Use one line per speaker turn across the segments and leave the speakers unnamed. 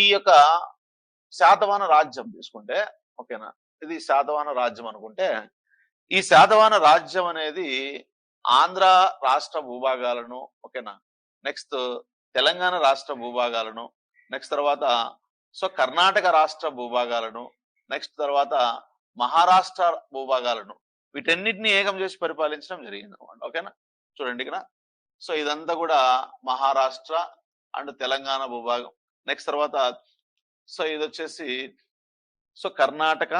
ఈ యొక్క శాతవాన రాజ్యం తీసుకుంటే ఓకేనా? ఇది శాతవాన రాజ్యం అనుకుంటే ఈ శాతవాన రాజ్యం అనేది ఆంధ్ర రాష్ట్ర భూభాగాలను ఓకేనా? నెక్స్ట్ తెలంగాణ రాష్ట్ర భూభాగాలను నెక్స్ట్ తర్వాత సో కర్ణాటక రాష్ట్ర భూభాగాలను నెక్స్ట్ తర్వాత మహారాష్ట్ర భూభాగాలను వీటన్నిటిని ఏకం చేసి పరిపాలించడం జరిగింది అనమాట ఓకేనా? చూడండి ఇక్కడ. సో ఇదంతా కూడా మహారాష్ట్ర అండ్ తెలంగాణ భూభాగం. నెక్స్ట్ తర్వాత సో ఇది వచ్చేసి సో కర్ణాటక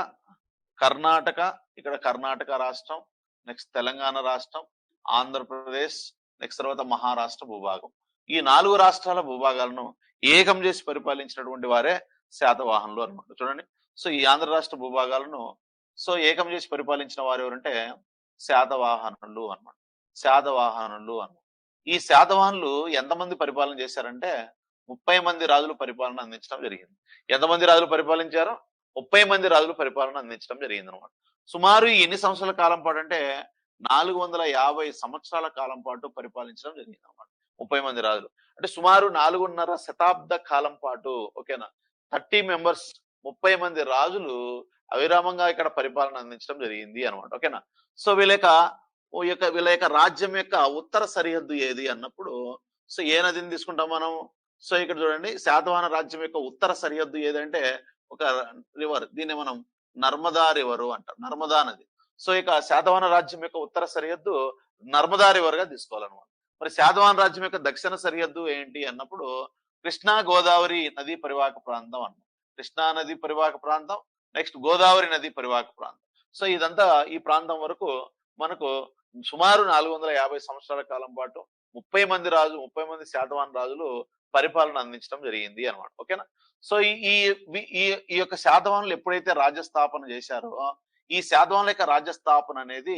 కర్ణాటక ఇక్కడ కర్ణాటక రాష్ట్రం నెక్స్ట్ తెలంగాణ రాష్ట్రం ఆంధ్రప్రదేశ్ నెక్స్ట్ తర్వాత మహారాష్ట్ర భూభాగం. ఈ నాలుగు రాష్ట్రాల భూభాగాలను ఏకం చేసి పరిపాలించినటువంటి వారే శాతవాహనులు అనమాట చూడండి. సో ఈ ఆంధ్ర రాష్ట్ర భూభాగాలను సో ఏకం చేసి పరిపాలించిన వారు ఎవరంటే శాతవాహనులు అనమాట శాతవాహనులు అనమాట ఈ శాతవాహనులు ఎంతమంది పరిపాలన చేశారంటే ముప్పై మంది రాజులు పరిపాలన అందించడం జరిగింది. ఎంతమంది రాజులు పరిపాలించారు? ముప్పై మంది రాజులు పరిపాలన అందించడం జరిగింది అనమాట సుమారు ఎన్ని సంవత్సరాల కాలం పాటు అంటే నాలుగు వందల యాభై సంవత్సరాల కాలం పాటు పరిపాలించడం జరిగింది అనమాట ముప్పై మంది రాజులు. అంటే సుమారు నాలుగున్నర శతాబ్ద కాలం పాటు ఓకేనా? థర్టీ మెంబర్స్ ముప్పై మంది రాజులు అవిరామంగా ఇక్కడ పరిపాలన అందించడం జరిగింది అనమాట ఓకేనా? సో వీళ్ళ యొక్క ఓ యొక్క వీళ్ళ యొక్క రాజ్యం యొక్క ఉత్తర సరిహద్దు ఏది అన్నప్పుడు సో ఏ నదిని తీసుకుంటాం మనం? సో ఇక్కడ చూడండి శాతవాహన రాజ్యం యొక్క ఉత్తర సరిహద్దు ఏదంటే ఒక రివర్ దీన్ని మనం నర్మదా రివరు అంటాం నర్మదా నది. సో ఇక శాతవాహన రాజ్యం యొక్క ఉత్తర సరిహద్దు నర్మదా రివర్గా తీసుకోవాలన్నమాట. మరి శాతవాహన రాజ్యం యొక్క దక్షిణ సరిహద్దు ఏంటి అన్నప్పుడు కృష్ణా గోదావరి నదీ పరివాహక ప్రాంతం అన్నమాట. కృష్ణా నది పరివాహక ప్రాంతం నెక్స్ట్ గోదావరి నది పరివాహక ప్రాంతం. సో ఇదంతా ఈ ప్రాంతం వరకు మనకు సుమారు నాలుగు వందల యాభై సంవత్సరాల కాలం పాటు ముప్పై మంది రాజు ముప్పై మంది శాతవాహన రాజులు పరిపాలన అందించడం జరిగింది అనమాట ఓకేనా? సో ఈ ఈ- ఈ ఈ యొక్క శాతవాహనులు ఎప్పుడైతే రాజ్యస్థాపన చేశారో ఈ శాతవాహనుల యొక్క రాజ్యస్థాపన అనేది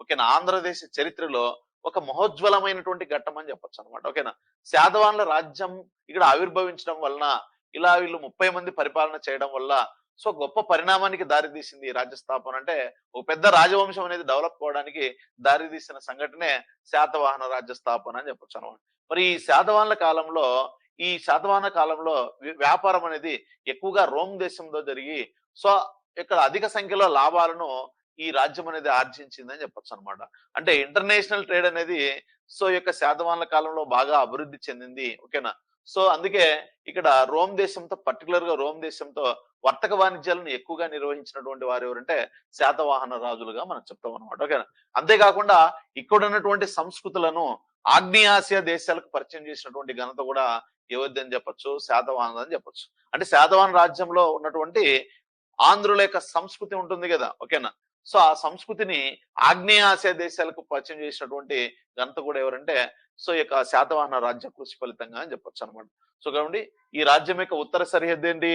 ఓకేనా ఆంధ్రదేశ చరిత్రలో ఒక మహోజ్వలమైనటువంటి ఘట్టం అని చెప్పొచ్చు అనమాట ఓకేనా? శాతవాహనుల రాజ్యం ఇక్కడ ఆవిర్భవించడం వలన ఇలా వీళ్ళు ముప్పై మంది పరిపాలన చేయడం వల్ల సో గొప్ప పరిణామానికి దారితీసింది ఈ రాజ్యస్థాపన. అంటే ఒక పెద్ద రాజవంశం అనేది డెవలప్ అవడానికి దారితీసిన సంఘటనే శాతవాహన రాజ్య స్థాపన అని చెప్పొచ్చు అనమాట. మరి ఈ శాతవాహనుల కాలంలో ఈ శాతవాహన కాలంలో వ్యాపారం అనేది ఎక్కువగా రోమ్ దేశంలో జరిగి సో ఇక్కడ అధిక సంఖ్యలో లాభాలను ఈ రాజ్యం అనేది ఆర్జించిందని చెప్పొచ్చు అనమాట. అంటే ఇంటర్నేషనల్ ట్రేడ్ అనేది సో యొక్క శాతవాహనుల కాలంలో బాగా అభివృద్ధి చెందింది. ఓకేనా? సో అందుకే ఇక్కడ రోమ్ దేశంతో పర్టికులర్గా రోమ్ దేశంతో వర్తక వాణిజ్యాలను ఎక్కువగా నిర్వహించినటువంటి వారు ఎవరంటే శాతవాహన రాజులుగా మనం చెప్తాం అనమాట ఓకేనా? అంతేకాకుండా ఇక్కడ ఉన్నటువంటి సంస్కృతులను ఆగ్నేయాసియా దేశాలకు పరిచయం చేసినటువంటి ఘనత కూడా ఎవరిది అని చెప్పొచ్చు? శాతవాహన అని చెప్పొచ్చు. అంటే శాతవాహన రాజ్యంలో ఉన్నటువంటి ఆంధ్రుల యొక్క సంస్కృతి ఉంటుంది కదా? ఓకేనా? సో ఆ సంస్కృతిని ఆగ్నేయాసియా దేశాలకు పరిచయం చేసినటువంటి ఘనత కూడా ఎవరంటే సో ఈ యొక్క శాతవాహన రాజ్య కృషి ఫలితంగా అని చెప్పొచ్చు అనమాట. సో కాబట్టి ఈ రాజ్యం యొక్క ఉత్తర సరిహద్దు ఏంటి?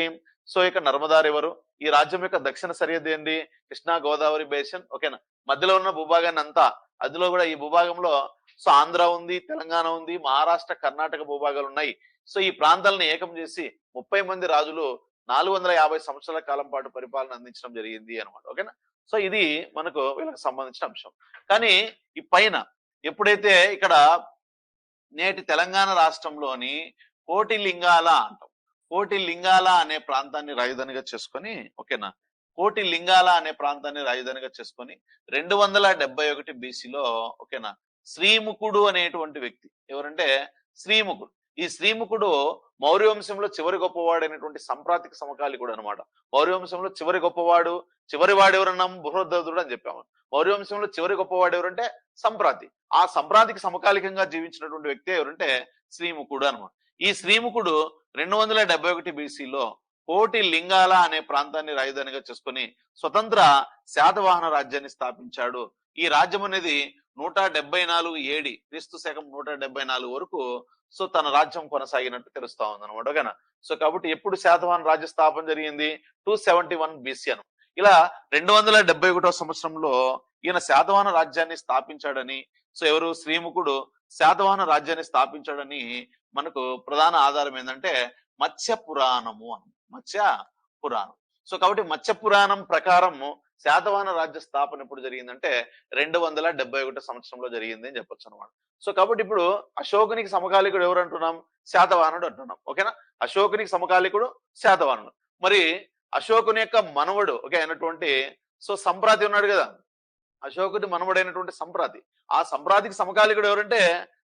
సో ఇక నర్మదా రివరు ఈ రాజ్యం యొక్క దక్షిణ సరిహద్దు ఏంటి? కృష్ణా గోదావరి బేసిన్ ఓకేనా మధ్యలో ఉన్న భూభాగాన్ని అంతా అందులో కూడా ఈ భూభాగంలో సో ఆంధ్ర ఉంది తెలంగాణ ఉంది మహారాష్ట్ర కర్ణాటక భూభాగాలు ఉన్నాయి. సో ఈ ప్రాంతాలను ఏకం చేసి ముప్పై మంది రాజులు నాలుగు వందల యాభై సంవత్సరాల కాలం పాటు పరిపాలన అందించడం జరిగింది అనమాట ఓకేనా సో ఇది మనకు వీళ్ళకి సంబంధించిన అంశం. కానీ ఈ పైన ఎప్పుడైతే ఇక్కడ నేటి తెలంగాణ రాష్ట్రంలోని కోటి లింగాల అంటాం. కోటి లింగాల అనే ప్రాంతాన్ని రాజధానిగా చేసుకొని ఓకేనా? కోటి లింగాల అనే ప్రాంతాన్ని రాజధానిగా చేసుకొని రెండు వందల డెబ్బై ఒకటి బీసీలో ఓకేనా? శ్రీముఖుడు అనేటువంటి వ్యక్తి ఎవరంటే శ్రీముఖుడు. ఈ శ్రీముఖుడు మౌర్యవంశంలో చివరి చివరి గొప్పవాడైనటువంటి సంప్రాతిక సమకాలికుడు అనమాట మౌర్యవంశంలో చివరి గొప్పవాడు చివరి వాడు ఎవరన్నాం బృహద్రథుడు అని చెప్పాము. మౌర్యవంశంలో చివరి గొప్పవాడు ఎవరంటే సంప్రాతి. ఆ సంప్రాతికి సమకాలికంగా జీవించినటువంటి వ్యక్తి ఎవరంటే శ్రీముఖుడు అనమాట ఈ శ్రీముఖుడు రెండు వందల డెబ్బై ఒకటి బీసీలో కోటి లింగాల అనే ప్రాంతాన్ని రాజధానిగా చేసుకొని స్వతంత్ర శాతవాహన రాజ్యాన్ని స్థాపించాడు. ఈ రాజ్యం అనేది నూట డెబ్బై నాలుగు ఏడి క్రీస్తు శకం నూట డెబ్బై నాలుగు వరకు సో తన రాజ్యం కొనసాగినట్టు తెలుస్తా ఉంది అనమాట ఓకేనా? సో కాబట్టి ఎప్పుడు శాతవాహన రాజ్య స్థాపన జరిగింది? టూ సెవెంటీ వన్ బీసీ అను. ఇలా రెండు వందల డెబ్బై ఒకటో సంవత్సరంలో ఈయన శాతవాహన రాజ్యాన్ని స్థాపించాడని సో ఎవరు? శ్రీముఖుడు శాతవాహన రాజ్యాన్ని స్థాపించాడని మనకు ప్రధాన ఆధారం ఏంటంటే మత్స్య పురాణము అని. మత్స్య పురాణం సో కాబట్టి మత్స్య పురాణం ప్రకారం శాతవాహన రాజ్య స్థాపన ఎప్పుడు జరిగిందంటే రెండు వందల డెబ్బై ఒకటి సంవత్సరంలో జరిగింది అని చెప్పొచ్చు అనమాట సో కాబట్టి ఇప్పుడు అశోకునికి సమకాలికుడు ఎవరు అంటున్నాం? శాతవాహనుడు అంటున్నాం. ఓకేనా? అశోకునికి సమకాలికుడు శాతవాహనుడు. మరి అశోకుని యొక్క మనవడు ఓకే అయినటువంటి సో సంప్రాతి ఉన్నాడు కదా. అశోకుని మనవడైనటువంటి సంప్రాతి. ఆ సంప్రాతికి సమకాలికుడు ఎవరంటే?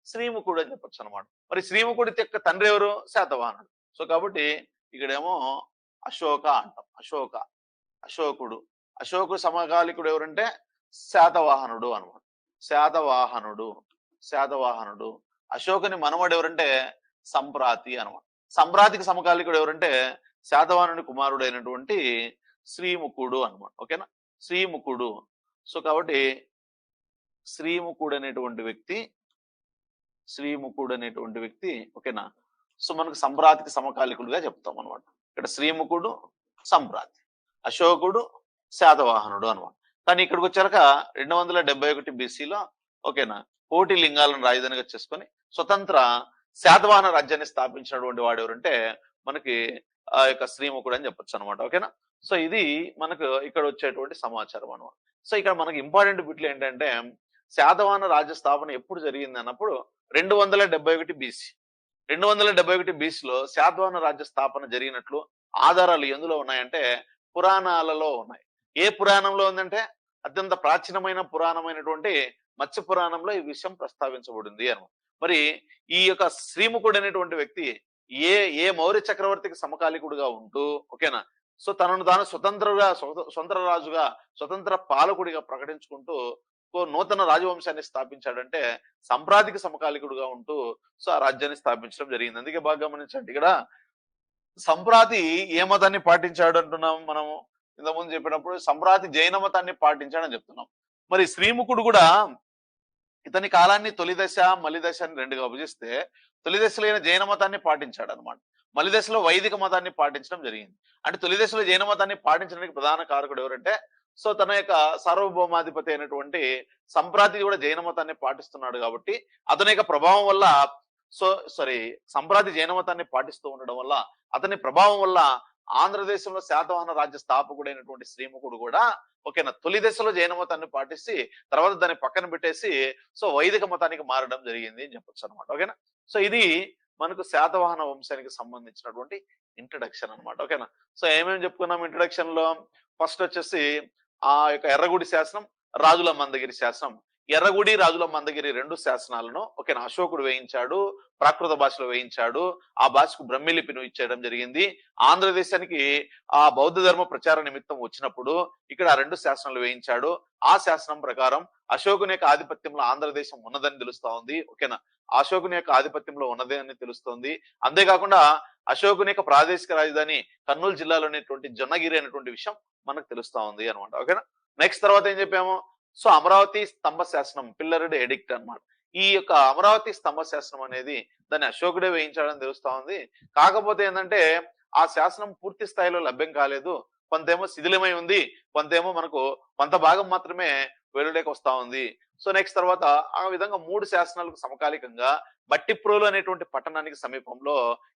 శ్రీముఖుడు అని చెప్పొచ్చు అనమాట మరి శ్రీముఖుడి యొక్క తండ్రి ఎవరు? శాతవాహనుడు. సో కాబట్టి ఇక్కడేమో అశోక అంటాం. అశోక. అశోకుడు. అశోకు సమకాలికుడు ఎవరంటే శాతవాహనుడు అనమాట శాతవాహనుడు శాతవాహనుడు. అశోకుని మనవడు ఎవరంటే సంప్రాతి అనమాట సంప్రాతికి సమకాలికుడు ఎవరంటే శాతవాహనుడి కుమారుడు అయినటువంటి శ్రీముఖుడు అనమాట ఓకేనా శ్రీముఖుడు. సో కాబట్టి శ్రీముఖుడు అనేటువంటి వ్యక్తి శ్రీముఖుడు అనేటువంటి వ్యక్తి ఓకేనా సో మనకు సంప్రాతికి సమకాలికుడుగా చెప్తాం అనమాట ఇక్కడ శ్రీముఖుడు సంప్రాతి. అశోకుడు శాతవాహనుడు అనమాట కానీ ఇక్కడికి వచ్చాక రెండు వందల డెబ్బై ఒకటి బీసీలో ఓకేనా కోటి లింగాలను రాజధానిగా చేసుకొని స్వతంత్ర శాతవాహన రాజ్యాన్ని స్థాపించినటువంటి వాడు ఎవరంటే మనకి ఆ యొక్క శ్రీముఖుడు అని చెప్పొచ్చు అనమాట ఓకేనా? సో ఇది మనకు ఇక్కడ వచ్చేటువంటి సమాచారం అనమాట సో ఇక్కడ మనకి ఇంపార్టెంట్ బిట్లు ఏంటంటే శాతవాహన రాజ్య స్థాపన ఎప్పుడు జరిగింది అన్నప్పుడు రెండు వందల డెబ్బై ఒకటి బీసీ రెండు వందల డెబ్బై ఒకటి బీసీలో శాతవాహన రాజ్య స్థాపన జరిగినట్లు ఆధారాలు ఎందులో ఉన్నాయంటే పురాణాలలో ఉన్నాయి. ఏ పురాణంలో ఉందంటే అత్యంత ప్రాచీనమైన పురాణమైనటువంటి మత్స్య పురాణంలో ఈ విషయం ప్రస్తావించబడింది అనమాట మరి ఈ యొక్క శ్రీముఖుడు అనేటువంటి వ్యక్తి ఏ ఏ మౌర్య చక్రవర్తికి సమకాలికుడుగా ఉంటూ ఓకేనా? సో తనను తాను స్వతంత్రగా స్వతంత్ర రాజుగా స్వతంత్ర పాలకుడిగా ప్రకటించుకుంటూ ఓ నూతన రాజవంశాన్ని స్థాపించాడంటే సంప్రాతికి సమకాలికుడుగా ఉంటూ సో ఆ రాజ్యాన్ని స్థాపించడం జరిగింది. అందుకే బాగా గమనించండి. ఇక్కడ సంప్రాతి ఏ మతాన్ని పాటించాడు అంటున్నాం మనము? ఇంతకుముందు చెప్పినప్పుడు సమ్రాతి జైన మతాన్ని పాటించాడని చెప్తున్నాం. మరి శ్రీముఖుడు కూడా ఇతని కాలాన్ని తొలి దశ మలి దశ అని రెండుగా విభజిస్తే తొలి దశలో జైన మతాన్ని పాటించాడు అనమాట మలి దశలో వైదిక మతాన్ని పాటించడం జరిగింది. అంటే తొలి దశలో జైన మతాన్ని పాటించడానికి ప్రధాన కారకుడు ఎవరంటే సో తన యొక్క సార్వభౌమాధిపతి అయినటువంటి సంప్రాతి కూడా జైన మతాన్ని పాటిస్తున్నాడు కాబట్టి అతని యొక్క ప్రభావం వల్ల సో సారీ సంప్రాతి జైన మతాన్ని పాటిస్తూ ఉండడం వల్ల అతని ప్రభావం వల్ల ఆంధ్రదేశంలో శాతవాహన రాజ్య స్థాపకుడైనటువంటి శ్రీముఖుడు కూడా ఓకేనా తొలి దశలో జైన మతాన్ని పాటిస్తే తర్వాత దాన్ని పక్కన పెట్టేసి సో వైదిక మతానికి మారడం జరిగింది అని చెప్పొచ్చు అనమాట ఓకేనా? సో ఇది మనకు శాతవాహన వంశానికి సంబంధించినటువంటి ఇంట్రడక్షన్ అన్నమాట. ఓకేనా? సో ఏమేమి చెప్పుకున్నాం ఇంట్రడక్షన్లో? ఫస్ట్ వచ్చేసి ఆ యొక్క ఎర్రగుడి శాసనం రాజుల మందగిరి శాసనం ఎర్రగుడి రాజుల మందగిరి రెండు శాసనాలను ఓకే అశోకుడు వేయించాడు ప్రాకృత భాషలో వేయించాడు ఆ భాషకు బ్రహ్మలిపిని ఇచ్చేయడం జరిగింది. ఆంధ్రదేశానికి ఆ బౌద్ధ ధర్మ ప్రచార నిమిత్తం వచ్చినప్పుడు ఇక్కడ ఆ రెండు శాసనాలు వేయించాడు. ఆ శాసనం ప్రకారం అశోకుని యొక్క ఆధిపత్యంలో ఆంధ్రదేశం ఉన్నదని తెలుస్తా ఉంది. ఓకేనా? అశోకుని యొక్క ఆధిపత్యంలో ఉన్నదే అని తెలుస్తోంది. అంతేకాకుండా అశోకుని యొక్క ప్రాదేశిక రాజధాని కర్నూలు జిల్లాలో ఉన్నటువంటి జొన్నగిరి అనేటువంటి విషయం మనకు తెలుస్తా ఉంది అనమాట ఓకేనా? నెక్స్ట్ తర్వాత ఏం చెప్పాము? సో అమరావతి స్తంభ శాసనం పిల్లరుడు ఎడిక్ట్ అన్నమాట. ఈ యొక్క అమరావతి స్తంభ శాసనం అనేది దాన్ని అశోకుడే వేయించాడని తెలుస్తా ఉంది. కాకపోతే ఏంటంటే ఆ శాసనం పూర్తి స్థాయిలో లభ్యం కాలేదు. కొంతేమో శిథిలమై ఉంది. కొంతేమో మనకు కొంత భాగం మాత్రమే వెలుడేకి వస్తా ఉంది. సో నెక్స్ట్ తర్వాత ఆ విధంగా మూడు శాసనాలకు సమకాలికంగా బట్టిప్రోలు అనేటువంటి పట్టణానికి సమీపంలో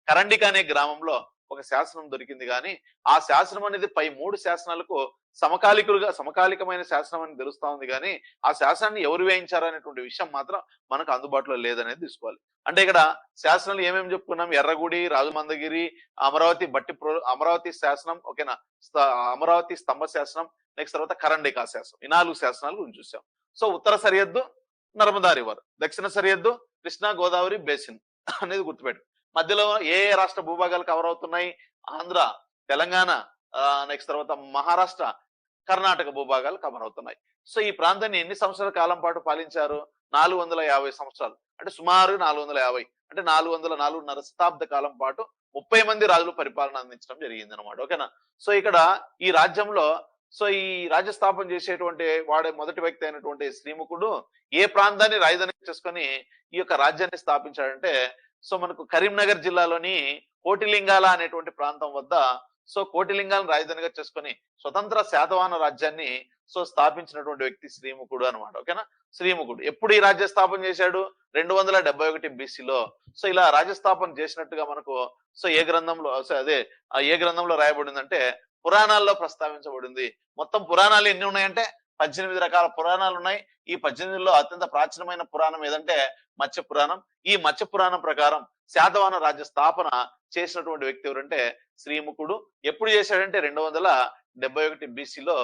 కరండిక అనే గ్రామంలో ఒక శాసనం దొరికింది కానీ ఆ శాసనం అనేది పై మూడు శాసనాలకు సమకాలికులుగా సమకాలికమైన శాసనం అని తెలుస్తా ఉంది కానీ ఆ శాసనాన్ని ఎవరు వేయించారు అనేటువంటి విషయం మాత్రం మనకు అందుబాటులో లేదనేది తీసుకోవాలి. అంటే ఇక్కడ శాసనాలు ఏమేమి చెప్పుకున్నాం? ఎర్రగుడి రాజమందగిరి అమరావతి బట్టి అమరావతి శాసనం ఓకేనా? అమరావతి స్తంభ శాసనం నెక్స్ట్ తర్వాత కరండికా శాసనం ఈ నాలుగు శాసనాలు గురించి చూసాం. సో ఉత్తర సరిహద్దు నర్మదా రివర్ దక్షిణ సరిహద్దు కృష్ణా గోదావరి బేసిన్ అనేది గుర్తుపెట్టు. మధ్యలో ఏ రాష్ట్ర భూభాగాలు కవర్ అవుతున్నాయి? ఆంధ్ర తెలంగాణ నెక్స్ట్ తర్వాత మహారాష్ట్ర కర్ణాటక భూభాగాలు కవర్ అవుతున్నాయి. సో ఈ ప్రాంతాన్ని ఎన్ని సంవత్సరాల కాలం పాటు పాలించారు? నాలుగు వందల యాభై సంవత్సరాలు. అంటే సుమారు నాలుగు వందల యాభై. అంటే నాలుగు వందల నాలుగున్నర శతాబ్ద కాలం పాటు ముప్పై మంది రాజులు పరిపాలన అందించడం జరిగింది అనమాట ఓకేనా? సో ఇక్కడ ఈ రాజ్యంలో సో ఈ రాజ్య స్థాపన చేసేటువంటి వాడే మొదటి వ్యక్తి అయినటువంటి శ్రీముఖుడు ఏ ప్రాంతాన్ని రాజధాని చేసుకొని ఈ యొక్క రాజ్యాన్ని స్థాపించాడంటే సో మనకు కరీంనగర్ జిల్లాలోని కోటిలింగాల అనేటువంటి ప్రాంతం వద్ద సో కోటిలింగాలను రాజధానిగా చేసుకొని స్వతంత్ర శాతవాహన రాజ్యాన్ని సో స్థాపించినటువంటి వ్యక్తి శ్రీముఖుడు అనమాట ఓకేనా? శ్రీముఖుడు. ఎప్పుడు ఈ రాజ్య స్థాపన చేశాడు? రెండు వందల డెబ్బై ఒకటి బీసీలో. సో ఇలా రాజ్యస్థాపన చేసినట్టుగా మనకు సో ఏ గ్రంథంలో అదే ఏ గ్రంథంలో రాయబడిందంటే పురాణాల్లో ప్రస్తావించబడింది. మొత్తం పురాణాలు ఎన్ని ఉన్నాయంటే పద్దెనిమిది రకాల పురాణాలు ఉన్నాయి. ఈ పద్దెనిమిదిలో అత్యంత ప్రాచీనమైన పురాణం ఏదంటే మత్స్య పురాణం. ఈ మత్స్య పురాణం ప్రకారం శాతవాహన రాజ్య స్థాపన చేసినటువంటి వ్యక్తి ఎవరంటే శ్రీముఖుడు ఎప్పుడు చేశాడంటే రెండు వందల డెబ్బై ఒకటి బీసీలో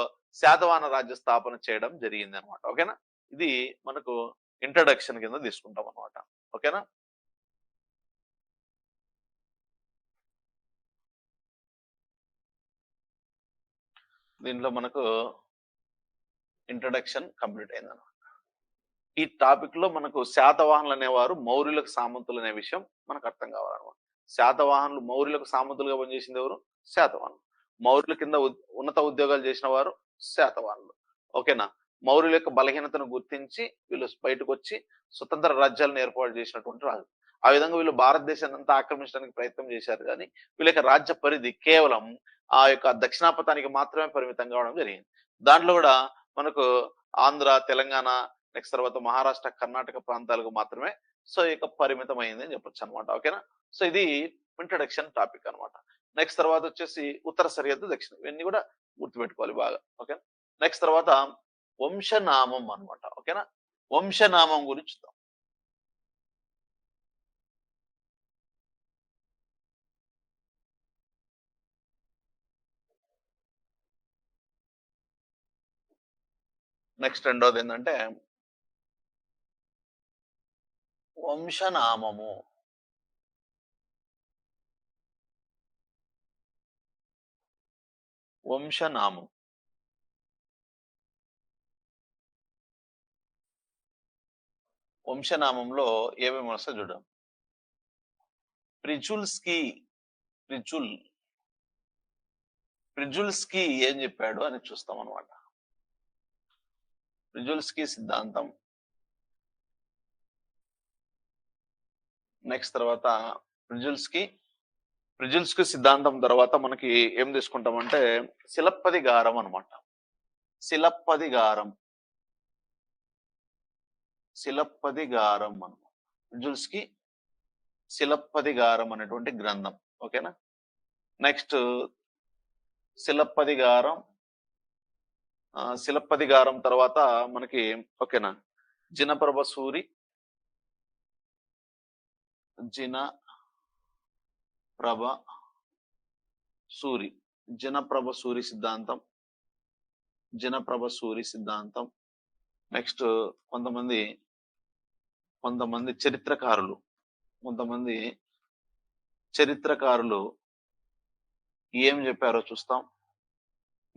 శాతవాహన రాజ్య స్థాపన చేయడం జరిగింది అనమాట ఓకేనా? ఇది మనకు ఇంట్రడక్షన్ కింద తీసుకుంటాం అనమాట ఓకేనా? దీంట్లో మనకు ఇంట్రడక్షన్ కంప్లీట్ అయింది అనమాట ఈ టాపిక్లో మనకు శాతవాహనులు అనేవారు మౌర్యులకు సామంతులు అనే విషయం మనకు అర్థం కావాలన్నమాట. శాతవాహనులు మౌర్యులకు సామంతులుగా పనిచేసింది ఎవరు? శాతవాహనులు. మౌర్యుల కింద ఉన్నత ఉద్యోగాలు చేసిన వారు శాతవాహనులు. ఓకేనా? మౌర్యుల యొక్క బలహీనతను గుర్తించి వీళ్ళు బయటకు వచ్చి స్వతంత్ర రాజ్యాలను ఏర్పాటు చేసినటువంటి రాజు. ఆ విధంగా వీళ్ళు భారతదేశాన్ని అంతా ఆక్రమించడానికి ప్రయత్నం చేశారు కానీ వీళ్ళ యొక్క రాజ్య పరిధి కేవలం ఆ యొక్క దక్షిణాపథానికి మాత్రమే పరిమితం కావడం జరిగింది. దాంట్లో కూడా మనకు ఆంధ్ర తెలంగాణ నెక్స్ట్ తర్వాత మహారాష్ట్ర కర్ణాటక ప్రాంతాలకు మాత్రమే సో ఈ యొక్క పరిమితం అయింది అని చెప్పొచ్చు అనమాట ఓకేనా? సో ఇది ఇంట్రడక్షన్ టాపిక్ అన్నమాట. నెక్స్ట్ తర్వాత వచ్చేసి ఉత్తర సరిహద్దు దక్షిణ. ఇవన్నీ కూడా గుర్తుపెట్టుకోవాలి బాగా. ఓకేనా? నెక్స్ట్ తర్వాత వంశనామం అన్నమాట. ఓకేనా? వంశనామం గురించి నెక్స్ట్ రెండోది ఏంటంటే వంశనామము. వంశనామం. వంశనామంలో ఏమేమి వస్తా చూడం. ప్రిజుల్స్కి ప్రిజుల్ ప్రిజుల్స్కి ఏం చెప్పాడు అని చూస్తాం అనమాట ప్రిజుల్స్కి సిద్ధాంతం. నెక్స్ట్ తర్వాత ప్రిజుల్స్కి ప్రిజుల్స్కి సిద్ధాంతం తర్వాత మనకి ఏం తీసుకుంటామంటే శిలప్పదిగారం అనమాట శిలప్పదిగారం శిలప్పదిగారం అనమాట ప్రిజుల్స్కి శిలప్పదిగారం అనేటువంటి గ్రంథం. ఓకేనా? నెక్స్ట్ శిలప్పదిగారం శిలప్పదిగారం తర్వాత మనకి ఓకేనా? జినప్రభ సూరి జిన ప్రభ సూరి జనప్రభ సూరి సిద్ధాంతం జనప్రభ సూరి సిద్ధాంతం. నెక్స్ట్ కొంతమంది కొంతమంది చరిత్రకారులు కొంతమంది చరిత్రకారులు ఏం చెప్పారో చూస్తాం.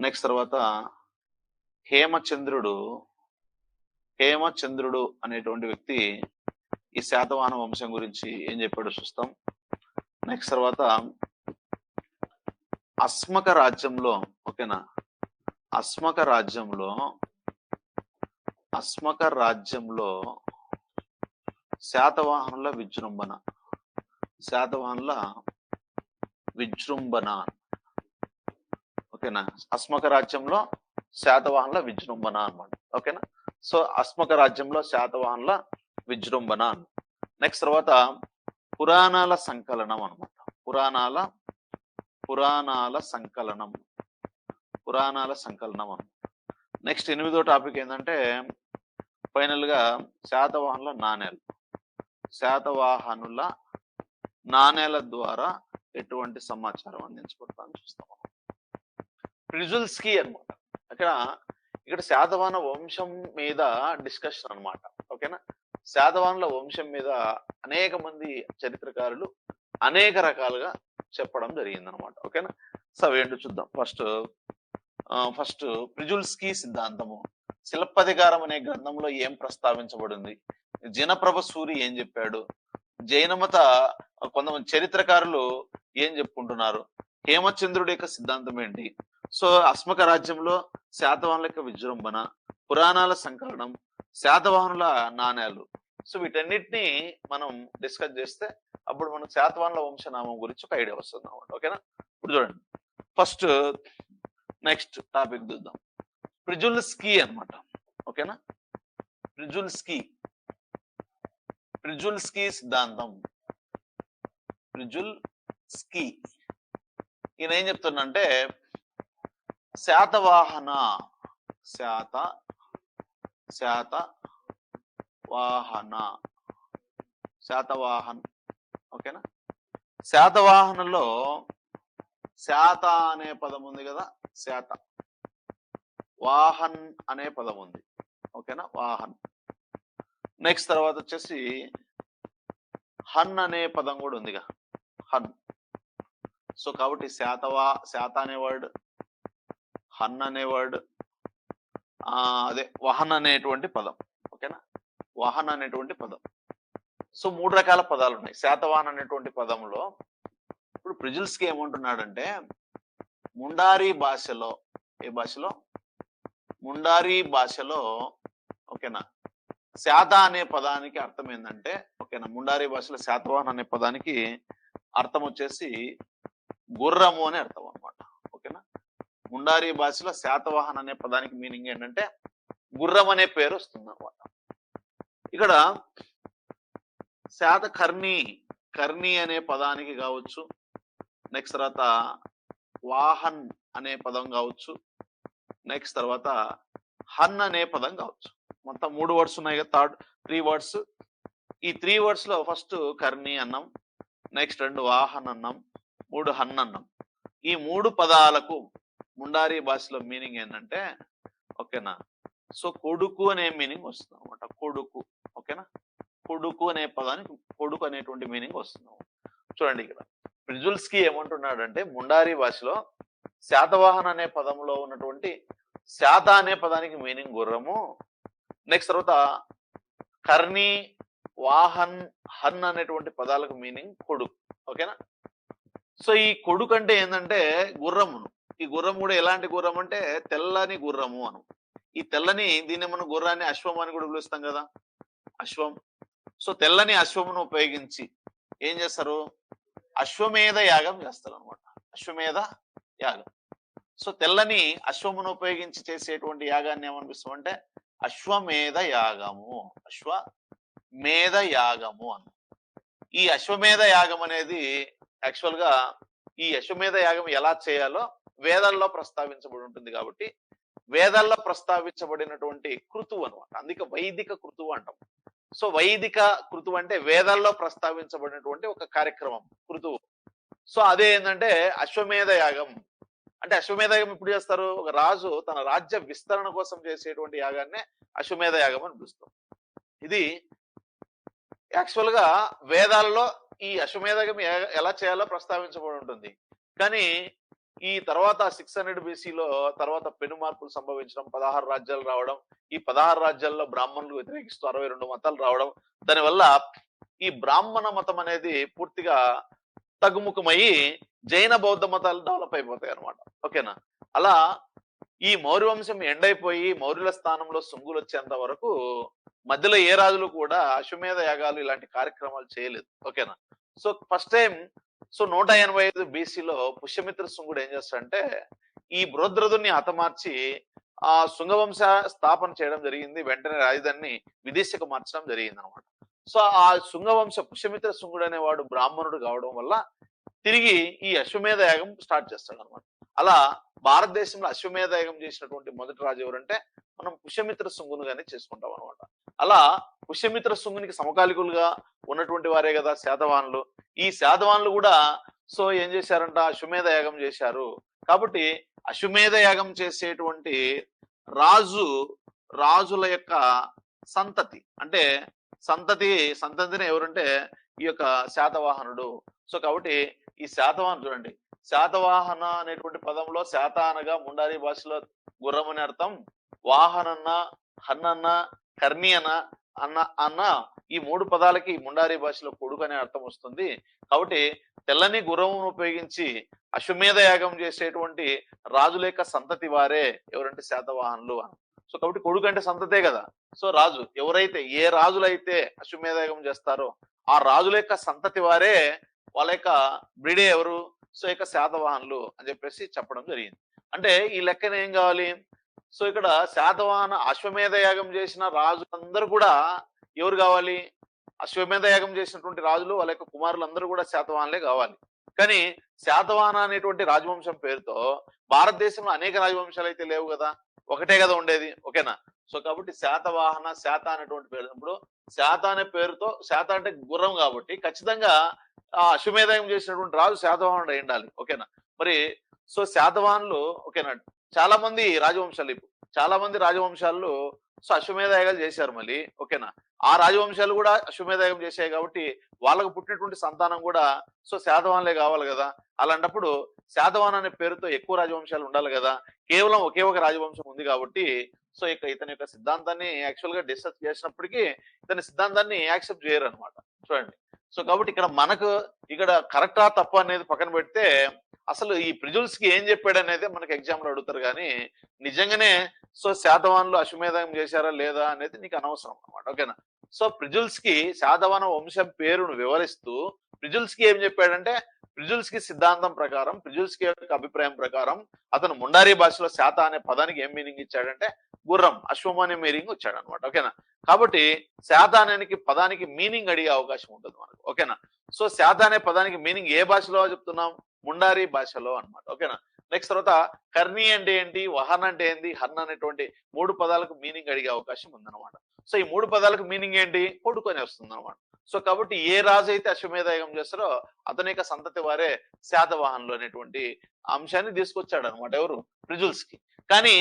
నెక్స్ట్ తర్వాత హేమచంద్రుడు హేమచంద్రుడు అనేటువంటి వ్యక్తి ఈ శాతవాహన వంశం గురించి ఏం చెప్పాడు చూస్తాం. నెక్స్ట్ తర్వాత అస్మక రాజ్యంలో ఓకేనా? అస్మక రాజ్యంలో అస్మక రాజ్యంలో శాతవాహనుల విజృంభణ. శాతవాహనుల విజృంభణ. ఓకేనా? అస్మక రాజ్యంలో శాతవాహనుల విజృంభణ అనమాట ఓకేనా? సో అస్మక రాజ్యంలో శాతవాహనుల విజృంభణ నెక్స్ట్ తర్వాత పురాణాల సంకలనం అనమాట పురాణాల పురాణాల సంకలనం. పురాణాల సంకలనం అనమాట నెక్స్ట్ ఎనిమిదో టాపిక్ ఏంటంటే ఫైనల్గా శాతవాహనుల నాణేలు. శాతవాహనుల నాణేల ద్వారా ఎటువంటి సమాచారం అందించబడతాను చూస్తాం ప్రిజుల్స్కి అనమాట అక్కడ ఇక్కడ శాతవాన వంశం మీద డిస్కషన్ అన్నమాట. ఓకేనా శాతవానుల వంశం మీద అనేక మంది చరిత్రకారులు అనేక రకాలుగా చెప్పడం జరిగింది అనమాట ఓకేనా సో ఏంటో చూద్దాం. ఫస్ట్ ఫస్ట్ ప్రిజుల్స్కి సిద్ధాంతము. శిల్పధికారం అనే గ్రంథంలో ఏం ప్రస్తావించబడింది? జినప్రభ సూరి ఏం చెప్పాడు? జైనమత కొంతమంది చరిత్రకారులు ఏం చెప్పుకుంటున్నారు? హేమచంద్రుడి యొక్క సిద్ధాంతం ఏంటి? సో అస్మక రాజ్యంలో శాతవాహనుల యొక్క విజృంభణ పురాణాల సంకలనం శాతవాహనుల నాణ్యాలు సో వీటన్నిటిని మనం డిస్కస్ చేస్తే అప్పుడు మనం శాతవాహనుల వంశనామం గురించి ఒక ఐడియా వస్తుంది అనమాట ఓకేనా? ఇప్పుడు చూడండి. ఫస్ట్ నెక్స్ట్ టాపిక్ చూద్దాం. ప్రిజుల్ స్కీ అన్నమాట. ఓకేనా? ప్రిజుల్ స్కీ ప్రిజుల్ స్కీ సిద్ధాంతం. ప్రిజుల్ స్కీ ఈయన ఏం చెప్తుండంటే శాతవాహన శాత శాత వాహన శాతవాహన్ ఓకేనా? శాతవాహనంలో శాత అనే పదం ఉంది కదా శాత. వాహన్ అనే పదం ఉంది ఓకేనా? వాహన్. నెక్స్ట్ తర్వాత వచ్చేసి హన్ అనే పదం కూడా ఉందిగా హన్. సో కాబట్టి శాతవా శాత అనే వర్డ్ హన్ అనే వర్డ్ అదే వహన్ అనేటువంటి పదం ఓకేనా? వాహన్ అనేటువంటి పదం. సో మూడు రకాల పదాలు ఉన్నాయి శాతవాహన్ అనేటువంటి పదంలో ఇప్పుడు ప్రిజిల్స్కి ఏమంటున్నాడంటే ముండారీ భాషలో ఏ భాషలో? ముండారీ భాషలో ఓకేనా? శాత అనే పదానికి అర్థం ఏంటంటే ఓకేనా? ముండారీ భాషలో శాతవాహన్ అనే పదానికి అర్థం వచ్చేసి గుర్రము అని అర్థం అన్నమాట. గుండారి భాషలో శాతవాహన్ అనే పదానికి మీనింగ్ ఏంటంటే గుర్రం అనే పేరు వస్తుంది అనమాట ఇక్కడ శాత కర్ణి కర్ణి అనే పదానికి కావచ్చు నెక్స్ట్ తర్వాత వాహన్ అనే పదం కావచ్చు నెక్స్ట్ తర్వాత హన్ అనే పదం కావచ్చు. మొత్తం మూడు వర్డ్స్ ఉన్నాయి కదా థర్డ్ త్రీ వర్డ్స్ ఈ త్రీ వర్డ్స్లో ఫస్ట్ కర్ణి అన్నం నెక్స్ట్ రెండు వాహన్ అన్నం మూడు హన్ అన్నం. ఈ మూడు పదాలకు ముండారీ భాషలో మీనింగ్ ఏంటంటే ఓకేనా? సో కొడుకు అనే మీనింగ్ వస్తుంది అనమాట కొడుకు ఓకేనా? కొడుకు అనే పదానికి కొడుకు అనేటువంటి మీనింగ్ వస్తుంది చూడండి ఇక్కడ. ప్రిజుల్స్కి ఏమంటున్నాడంటే ముండారీ భాషలో శాతవాహన్ అనే పదంలో ఉన్నటువంటి శాత అనే పదానికి మీనింగ్ గుర్రము. నెక్స్ట్ తర్వాత కర్ణి వాహన్ హన్ అనేటువంటి పదాలకు మీనింగ్ కొడుకు ఓకేనా? సో ఈ కొడుకు అంటే ఏంటంటే గుర్రమును. ఈ గుర్రం కూడా ఎలాంటి గుర్రం అంటే తెల్లని గుర్రము అను. ఈ తెల్లని దీన్ని మనం గుర్రాన్ని అశ్వం అని కూడా పిలుస్తాం కదా. అశ్వం. సో తెల్లని అశ్వమును ఉపయోగించి ఏం చేస్తారు? అశ్వమేధ యాగం చేస్తారు అనమాట అశ్వమేధ యాగం. సో తెల్లని అశ్వమును ఉపయోగించి చేసేటువంటి యాగాన్ని ఏమనిపిస్తాం అంటే అశ్వమేధ యాగము. అశ్వమేధ యాగము అను. ఈ అశ్వమేధ యాగం అనేది యాక్చువల్గా ఈ అశ్వమేధ యాగం ఎలా చేయాలో వేదాల్లో ప్రస్తావించబడి ఉంటుంది కాబట్టి వేదాల్లో ప్రస్తావించబడినటువంటి కృతువు అనమాట అందుకే వైదిక కృతువు అంటాం. సో వైదిక కృతువు అంటే వేదాల్లో ప్రస్తావించబడినటువంటి ఒక కార్యక్రమం కృతువు. సో అదే ఏంటంటే అశ్వమేధ యాగం. అంటే అశ్వమేధ యాగం ఇప్పుడు చేస్తారు? ఒక రాజు తన రాజ్య విస్తరణ కోసం చేసేటువంటి యాగాన్నే అశ్వమేధ యాగం అని పిలుస్తాం. ఇది యాక్చువల్గా వేదాల్లో ఈ అశ్వమేధ యాగం ఎలా చేయాలో ప్రస్తావించబడి ఉంటుంది కానీ ఈ తర్వాత సిక్స్ హండ్రెడ్ బీసీలో తర్వాత పెను మార్పులు సంభవించడం పదహారు రాజ్యాలు రావడం ఈ పదహారు రాజ్యాల్లో బ్రాహ్మణులు వ్యతిరేకిస్తూ అరవై రెండు మతాలు రావడం దానివల్ల ఈ బ్రాహ్మణ మతం అనేది పూర్తిగా తగ్గుముఖమయ్యి జైన బౌద్ధ మతాలు డెవలప్ అయిపోతాయి అనమాట ఓకేనా? అలా ఈ మౌర్య వంశం ఎండైపోయి మౌర్యుల స్థానంలో సుంగులు వచ్చేంత వరకు మధ్యలో ఏ రాజులు కూడా అశ్వమేధ యాగాలు ఇలాంటి కార్యక్రమాలు చేయలేదు. ఓకేనా? సో ఫస్ట్ టైం సో నూట ఎనభై ఐదు బీసీలో పుష్యమిత్ర శుంగుడు ఏం చేస్తాడంటే ఈ బృహద్రథుని హతమార్చి ఆ శృంగవంశ స్థాపన చేయడం జరిగింది. వెంటనే రాజధానిని విదేశకు మార్చడం జరిగింది అనమాట సో ఆ శృంగవంశ పుష్యమిత్ర శృంగుడు అనేవాడు బ్రాహ్మణుడు కావడం వల్ల తిరిగి ఈ అశ్వమేధ యాగం స్టార్ట్ చేస్తాడు అనమాట అలా భారతదేశంలో అశ్వమేధ యాగం చేసినటువంటి మొదటి రాజు ఎవరంటే మనం పుష్యమిత్ర శృంగునుగానే చేసుకుంటాం అనమాట అలా పుష్యమిత్ర శృంగునికి సమకాలికులుగా ఉన్నటువంటి వారే కదా శాతవాహనులు ఈ శాతవాహనులు కూడా సో ఏం చేశారంట? అశ్వమేధ యాగం చేశారు. కాబట్టి అశ్వమేధ యాగం చేసేటువంటి రాజు రాజుల యొక్క సంతతి. అంటే సంతతి సంతతిని ఎవరంటే ఈ యొక్క శాతవాహనుడు. సో కాబట్టి ఈ శాతవాహన చూడండి శాతవాహన అనేటువంటి పదంలో శాత అనగా ముండారి భాషలో గుర్రం అని అర్థం. వాహనన్న హన్నన్న కర్ణి అన్న అన్న అన్న ఈ మూడు పదాలకి ముండారి భాషలో కొడుకు అనే అర్థం వస్తుంది. కాబట్టి తెల్లని గుర్రమును ఉపయోగించి అశ్వమేధ యాగం చేసేటువంటి రాజుల యొక్క సంతతి వారే ఎవరంటే శాతవాహనులు అని. సో కాబట్టి కొడుకు అంటే సంతతే కదా. సో రాజు ఎవరైతే ఏ రాజులైతే అశ్వమేధ యాగం చేస్తారో ఆ రాజుల యొక్క సంతతి వారే వాళ్ళ యొక్క బ్రిడే ఎవరు? సో ఇక శాతవాహనులు అని చెప్పేసి చెప్పడం జరిగింది. అంటే ఈ లెక్కన ఏం కావాలి? సో ఇక్కడ శాతవాహన అశ్వమేధ యాగం చేసిన రాజులందరూ కూడా ఎవరు కావాలి? అశ్వమేధ యాగం చేసినటువంటి రాజులు వాళ్ళ యొక్క కుమారులందరూ కూడా శాతవాహనులే కావాలి. కానీ శాతవాహన అనేటువంటి రాజవంశం పేరుతో భారతదేశంలో అనేక రాజవంశాలు అయితే లేవు కదా? ఒకటే కదా ఉండేది. ఓకేనా? సో కాబట్టి శాతవాహన శాత అనేటువంటి పేరు ఇప్పుడు శాత అనే పేరుతో శాత అంటే గుర్రం కాబట్టి ఖచ్చితంగా అశ్వమేధయం చేసినటువంటి రాజు శాతవాహనుడు అయి ఉండాలి ఓకేనా? మరి సో శాతవాహనులు ఓకేనా? చాలా మంది రాజవంశాలు ఇప్పుడు చాలా మంది రాజవంశాలు సో అశ్వమేధయాగాలు చేశారు మళ్ళీ ఓకేనా? ఆ రాజవంశాలు కూడా అశ్వమేధయాగం చేశాయి కాబట్టి వాళ్ళకు పుట్టినటువంటి సంతానం కూడా సో శాతవాహనులే కావాలి కదా? అలాంటప్పుడు శాతవాహన్ అనే పేరుతో ఎక్కువ రాజవంశాలు ఉండాలి కదా? కేవలం ఒకే ఒక రాజవంశం ఉంది కాబట్టి సో ఇక ఇతని యొక్క సిద్ధాంతాన్ని యాక్చువల్గా డిస్కస్ చేసినప్పటికీ ఇతని సిద్ధాంతాన్ని యాక్సెప్ట్ చేయరు అనమాట చూడండి. సో కాబట్టి ఇక్కడ మనకు ఇక్కడ కరెక్టా తప్ప అనేది పక్కన పెడితే అసలు ఈ ప్రిజుల్స్కి ఏం చెప్పాడు అనేది మనకి ఎగ్జామ్లో అడుగుతారు కానీ నిజంగానే సో శాతవాన్లు అశ్వమేధం చేశారా లేదా అనేది నీకు అనవసరం అనమాట ఓకేనా? సో ప్రిజుల్స్కి శాతవాన వంశం పేరును వివరిస్తూ ప్రిజుల్స్కి ఏం చెప్పాడంటే ప్రిజుల్స్కి సిద్ధాంతం ప్రకారం ప్రిజుల్స్కి యొక్క అభిప్రాయం ప్రకారం అతను ముండారీ భాషలో శాత అనే పదానికి ఏం మీనింగ్ ఇచ్చాడంటే గుర్రం అశ్వం అనే మీనింగ్ వచ్చాడు అనమాట ఓకేనా? కాబట్టి శాతానానికి పదానికి మీనింగ్ అడిగే అవకాశం ఉంటుంది మనకు. ఓకేనా? సో శాత అనే పదానికి మీనింగ్ ఏ భాషలో చెప్తున్నాం? ముండారీ భాషలో అనమాట ఓకేనా? నెక్స్ట్ తర్వాత కర్ణి అంటే ఏంటి? వహన్ అంటే ఏంటి హర్న్ అనేటువంటి మూడు పదాలకు మీనింగ్ అడిగే అవకాశం ఉందన్నమాట. సో ఈ మూడు పదాలకు మీనింగ్ ఏంటి? కొడుకొని వస్తుంది అనమాట సో కాబట్టి ఏ రాజు అయితే అశ్వమేధయాగం చేస్తారో అతని యొక్క సంతతి వారే శాతవాహనులు అనేటువంటి అంశాన్ని తీసుకొచ్చాడు అనమాట ఎవరు? ప్రిజుల్స్కి కానీ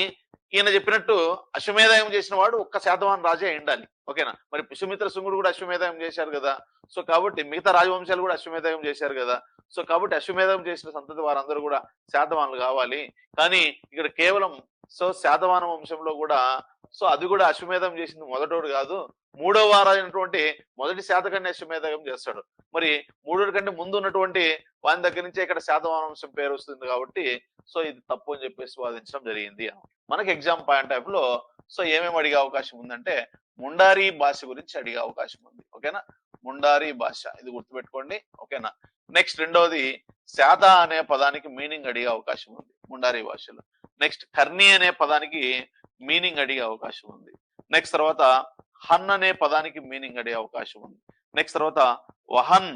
ఈయన చెప్పినట్టు అశ్వమేధయం చేసిన వాడు ఒక్క శాతవాన్ రాజే ఉండాలి. ఓకేనా? మరి పుష్యమిత్ర శృంగుడు కూడా అశ్వమేధాయం చేశారు కదా. సో కాబట్టి మిగతా రాజవంశాలు కూడా అశ్వమేధాయం చేశారు కదా. సో కాబట్టి అశ్వమేధం చేసిన సంతతి వారందరూ కూడా శాతవాన్లు కావాలి. కానీ ఇక్కడ కేవలం సో శాతవాహన వంశంలో కూడా సో అది కూడా అశ్వమేధం చేసింది మొదటోడు కాదు. మూడో వారైనటువంటి మొదటి శాతకన్య అశ్వమేధం చేస్తాడు. మరి మూడోడి కంటే ముందు ఉన్నటువంటి వాని దగ్గర నుంచే ఇక్కడ శాతవాహన వంశం పేరు వస్తుంది కాబట్టి సో ఇది తప్పు అని చెప్పేసి వాదించడం జరిగింది. మనకి ఎగ్జామ్ పాయింట్ టైప్లో సో ఏమేమి అడిగే అవకాశం ఉందంటే ముండారీ భాష గురించి అడిగే అవకాశం ఉంది. ఓకేనా? ముండారీ భాష ఇది గుర్తుపెట్టుకోండి. ఓకేనా? నెక్స్ట్ రెండవది శాత అనే పదానికి మీనింగ్ అడిగే అవకాశం ఉంది. ముండారీ భాషలో. నెక్స్ట్ కర్ణి అనే పదానికి మీనింగ్ అడిగే అవకాశం ఉంది. నెక్స్ట్ తర్వాత హన్ అనే పదానికి మీనింగ్ అడిగే అవకాశం ఉంది. నెక్స్ట్ తర్వాత వహన్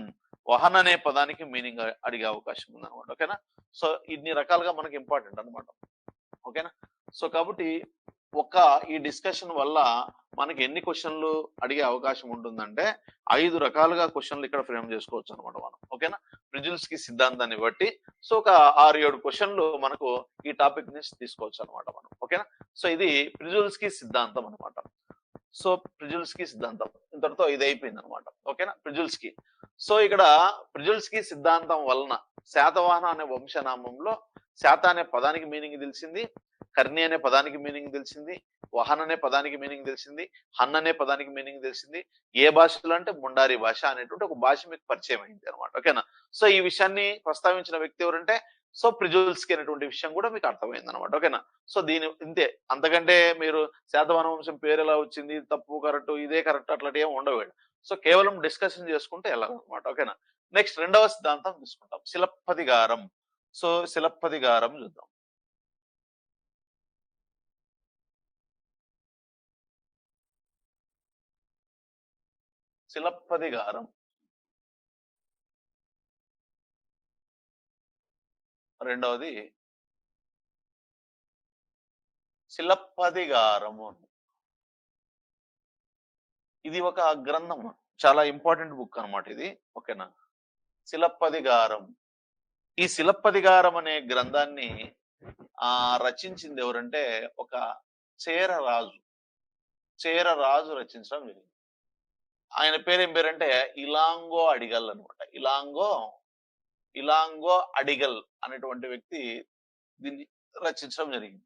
వహన్ అనే పదానికి మీనింగ్ అడిగే అవకాశం ఉంది అనమాట ఓకేనా? సో ఇన్ని రకాలుగా మనకి ఇంపార్టెంట్ అనమాట ఓకేనా? సో కాబట్టి ఒక ఈ డిస్కషన్ వల్ల మనకి ఎన్ని క్వశ్చన్లు అడిగే అవకాశం ఉంటుందంటే ఐదు రకాలుగా క్వశ్చన్లు ఇక్కడ ఫ్రేమ్ చేసుకోవచ్చు అనమాట మనం. ఓకేనా? ప్రిజుల్స్కి సిద్ధాంతాన్ని బట్టి. సో ఒక ఆరు ఏడు క్వశ్చన్లు మనకు ఈ టాపిక్ నుంచి తీసుకోవచ్చు అనమాట మనం. ఓకేనా? సో ఇది ప్రిజుల్స్కి సిద్ధాంతం అనమాట సో ప్రిజుల్స్కి సిద్ధాంతం. ఇంతటితో ఇది అయిపోయింది అనమాట ఓకేనా? ప్రిజుల్స్కి సో ఇక్కడ ప్రిజుల్స్కి సిద్ధాంతం వలన శాతవాహన అనే వంశనామంలో శాత అనే పదానికి మీనింగ్ తెలిసింది. కర్ణి అనే పదానికి మీనింగ్ తెలిసింది వహన్ అనే పదానికి మీనింగ్ తెలిసింది హన్ అనే పదానికి మీనింగ్ తెలిసింది ఏ భాషలో అంటే ముండారి భాష అనేటువంటి ఒక భాష మీకు పరిచయం అయింది అనమాట. ఓకేనా సో ఈ విషయాన్ని ప్రస్తావించిన వ్యక్తి ఎవరంటే సో ప్రిజుల్స్కి అనేటువంటి విషయం కూడా మీకు అర్థమైంది అనమాట. ఓకేనా సో దీని ఇంతే. అంతకంటే మీరు శాతవాహన వంశం పేరు ఎలా వచ్చింది తప్పు కరెక్ట్ ఇదే కరెక్ట్ అట్లాంటి ఏమి ఉండవు సో కేవలం డిస్కషన్ చేసుకుంటే వెళ్ళాలన్నమాట ఓకేనా నెక్స్ట్ రెండవ సిద్ధాంతం తీసుకుంటాం. శిలప్పతిగారం సో శిలప్పతిగారం చూద్దాం. శిలప్పదిగారం రెండవది శిలప్పదిగారము ఇది ఒక గ్రంథం. చాలా ఇంపార్టెంట్ బుక్ అన్నమాట ఇది. ఓకేనా? శిలప్పదిగారం ఈ శిలప్పదిగారం అనే గ్రంథాన్ని ఆ రచించింది ఎవరంటే ఒక చేర రాజు. చేర రాజు రచించడం జరిగింది. ఆయన పేరు ఏం పేరంటే ఇలాంగో అడిగల్ అనమాట ఇలాంగో ఇలాంగో అడిగల్ అనేటువంటి వ్యక్తి దీన్ని రచించడం జరిగింది.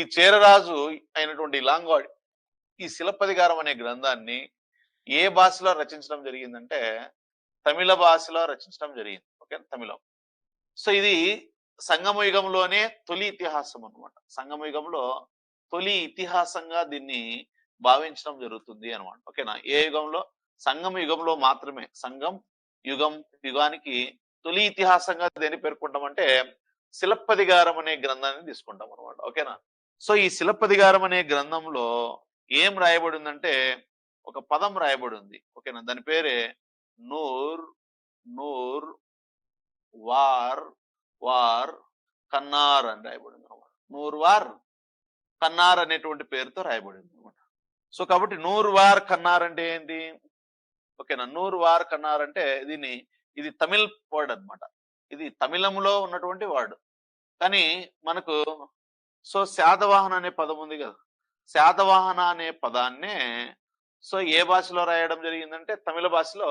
ఈ చేరరాజు అయినటువంటి ఇలాంగో అడి- ఈ శిలపధికారం అనే గ్రంథాన్ని ఏ భాషలో రచించడం జరిగిందంటే తమిళ భాషలో రచించడం జరిగింది. ఓకే? తమిళం. సో ఇది సంగమయుగంలోనే తొలి ఇతిహాసం అన్నమాట సంగమయుగంలో తొలి ఇతిహాసంగా దీన్ని భావించడం జరుగుతుంది అనమాట ఓకేనా? ఏ యుగంలో? సంగం యుగంలో మాత్రమే. సంగం యుగం యుగానికి తొలి ఇతిహాసంగా దేని పేర్కొంటామంటే శిలప్పదిగారం అనే గ్రంథాన్ని తీసుకుంటాం అనమాట ఓకేనా? సో ఈ శిలప్పదిగారం అనే గ్రంథంలో ఏం రాయబడి ఉందంటే ఒక పదం రాయబడి ఉంది ఓకేనా? దాని పేరే నూర్ నూర్ వార్ వార్ కన్నార్ అని రాయబడి ఉంది అనమాట నూర్ వార్ కన్నార్ అనేటువంటి పేరుతో రాయబడింది అనమాట సో కాబట్టి నూరు వార్ కన్నార్ అంటే ఏంటి? ఓకేనా? నూరు వార్ కన్నార్ అంటే దీన్ని ఇది తమిళ్ వర్డ్ అన్నమాట. ఇది తమిళంలో ఉన్నటువంటి వర్డ్. కానీ మనకు సో శాతవాహన అనే పదం ఉంది కదా? శాతవాహన అనే పదాన్నే సో ఏ భాషలో రాయడం జరిగిందంటే తమిళ భాషలో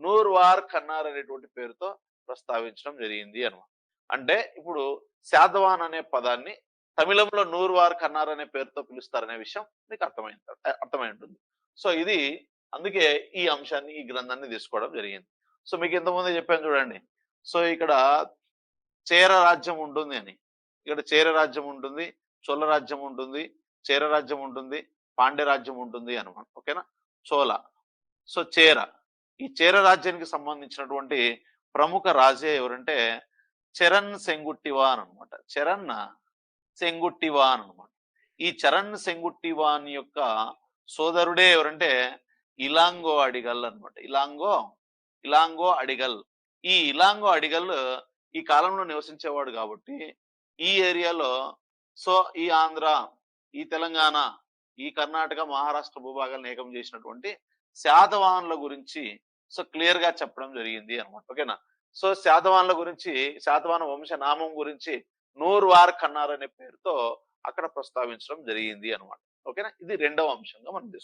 నూర్వార్ కన్నార్ అనేటువంటి పేరుతో ప్రస్తావించడం జరిగింది అనమాట అంటే ఇప్పుడు శాతవాహన్ అనే పదాన్ని తమిళంలో నూర్వార్ కన్నార్ అనే పేరుతో పిలుస్తారనే విషయం మీకు అర్థమైంది అర్థమై ఉంటుంది. సో ఇది అందుకే ఈ అంశాన్ని ఈ గ్రంథాన్ని తీసుకోవడం జరిగింది. సో మీకు ఇంతకుముందే చెప్పాను చూడండి. సో ఇక్కడ చేర రాజ్యం ఉంటుంది అని. ఇక్కడ చేర రాజ్యం ఉంటుంది చోళ రాజ్యం ఉంటుంది చేర రాజ్యం ఉంటుంది పాండ్య రాజ్యం ఉంటుంది అనమాట ఓకేనా? చోళ. సో చేర. ఈ చేర రాజ్యానికి సంబంధించినటువంటి ప్రముఖ రాజే ఎవరంటే చరణ్ సెంగుట్టివాన్ అనమాట. చరణ్ సెంగుట్టివాన్ అనమాట ఈ చరణ్ సెంగుట్టివాన్ యొక్క సోదరుడే ఎవరంటే ఇలాంగో అడిగల్ అన్నమాట. ఇలాంగో ఇలాంగో అడిగల్. ఈ ఇలాంగో అడిగల్ ఈ కాలంలో నివసించేవాడు కాబట్టి ఈ ఏరియాలో సో ఈ ఆంధ్ర ఈ తెలంగాణ ఈ కర్ణాటక మహారాష్ట్ర భూభాగాలను ఏకం చేసినటువంటి శాతవాహనుల గురించి సో క్లియర్గా చెప్పడం జరిగింది అనమాట ఓకేనా? సో శాతవాహనుల గురించి శాతవాహన వంశ నామం గురించి నూరు వార్ కన్నార్ అనే పేరుతో అక్కడ ప్రస్తావించడం జరిగింది అనమాట ఓకేనా? ఇది రెండవ అంశంగా మనం తీసుకుంటాం